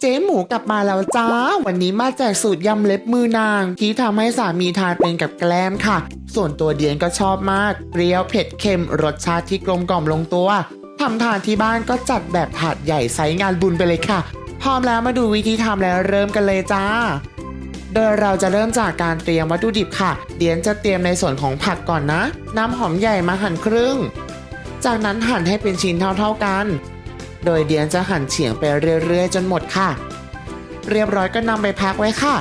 เจ๊หมูกลับมาแล้วจ้า วันนี้มาแจกสูตรยำเล็บมือนาง ที่ทำให้สามีทานเป็นกับแกล้มค่ะ ส่วนตัวเดียนก็ชอบมาก เปรี้ยวเผ็ดเค็ม รสชาติที่กลมกล่อมลงตัวทำทานที่บ้านก็จัดแบบถาดใหญ่ไซส์งานบุญไปเลยค่ะ พร้อมแล้วมาดูวิธีทำแล้วเริ่มกันเลยจ้า โดยเราจะเริ่มจากการเตรียมวัตถุดิบค่ะ เดียนจะเตรียมในส่วนของผักก่อนนะน้ำหอมใหญ่มาหั่นครึ่ง จากนั้นหั่นให้เป็นชิ้นเท่าๆกัน โดยเดียนจะหั่นเฉียงไปเรื่อยๆ จนหมดค่ะ เรียบร้อยก็นำไปพักไว้ค่ะ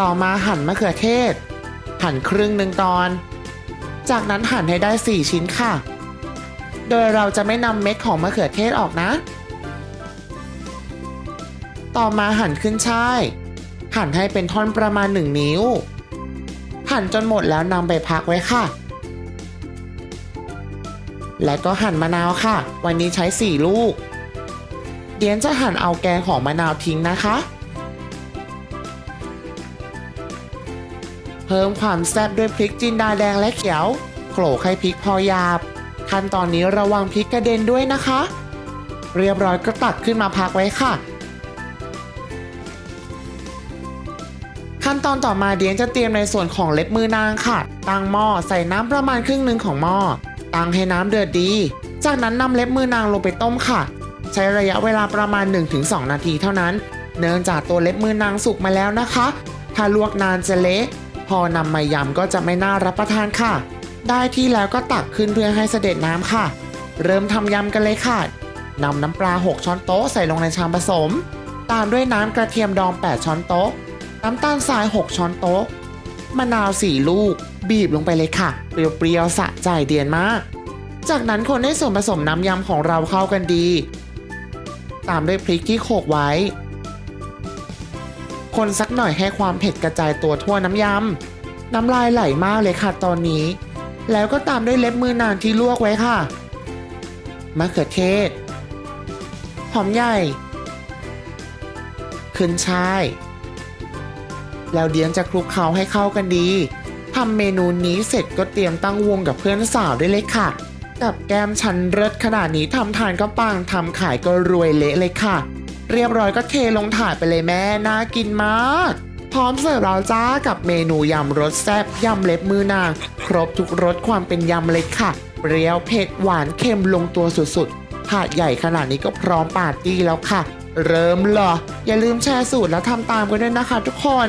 ต่อมาหั่นมะเขือเทศ หั่นครึ่งหนึ่งตอน จากนั้นหั่นให้ได้ 4 ชิ้นค่ะ โดยเราจะไม่นำเม็ดของมะเขือเทศออกนะ ต่อมาหั่นขึ้นช่ายหั่นให้เป็นท่อนประมาณ 1 นิ้ว หั่นจนหมดแล้วนำไปพักไว้ค่ะ และก็หั่นมะนาวค่ะ วันนี้ใช้ 4 ลูก เดียนจะหั่นเอาแกงของมะนาวทิ้งนะคะ เพิ่มความแซ่บด้วยพริกจินดาแดงและเขียวโขลกให้พริกพอหยาบ ขั้นตอนนี้ระวังพริกกระเด็นด้วยนะคะ เรียบร้อยก็ตักขึ้นมาพักไว้ค่ะ ขั้นตอนต่อมาเดียนจะเตรียมในส่วนของเล็บมือนางค่ะ ตั้งหม้อใส่น้ำประมาณครึ่งหนึ่งของหม้อ ตั้งให้น้ำเดือดดี จากนั้นนำเล็บมือนางลงไปต้มค่ะ ใช้ระยะเวลาประมาณ 1-2 นาทีเท่านั้น เนื่องจากตัวเล็บมือนางสุกมาแล้วนะคะ ถ้าลวกนานจะเละพอนำมายำก็จะไม่น่ารับประทานค่ะ ได้ที่แล้วก็ตักขึ้นเพื่อให้เสด็จน้ำค่ะ เริ่มทำยำกันเลยค่ะนำน้ำปลา 6 ช้อนโต๊ะใส่ลงในชามผสม ตามด้วยน้ำกระเทียมดอง 8 ช้อนโต๊ะ น้ำตาลทราย 6 ช้อนโต๊ะ มะนาว4ลูก บีบลงไปเลยค่ะ เปรี้ยวๆสะใจเดียนมาก จากนั้นคนให้ส่วนผสมน้ำยำของเราเข้ากันดี ตามด้วยพริกที่โขกไว้ คนสักหน่อยให้ความเผ็ดกระจายตัวทั่วน้ำยำน้ำลายไหลมากเลยค่ะตอนนี้ แล้วก็ตามด้วยเล็บมือนางที่ลวกไว้ค่ะมะเขือเทศ หอมใหญ่ขึ้นช่าย แล้วเดียนจะคลุกเคล้าให้เข้ากันดีทำเมนูนี้เสร็จก็เตรียมตั้งวงกับเพื่อนสาวได้เลยค่ะ กับแก้มชันเลิศขนาดนี้ทำทานก็ปังทำขายก็รวยเละเลยค่ะ เรียบร้อยก็เทลงถาดไปเลยแม่น่ากินมาก พร้อมเสิร์ฟแล้วจ้ากับเมนูยำรสแซ่บยำเล็บมือนาง ครบทุกรสความเป็นยำเลยค่ะ เปรี้ยวเผ็ดหวานเค็มลงตัวสุดๆถาดใหญ่ขนาดนี้ก็พร้อมปาร์ตี้แล้วค่ะ เริ่มเหรออย่าลืมแชร์สูตรแล้วทำตามกันด้วยนะคะทุกคน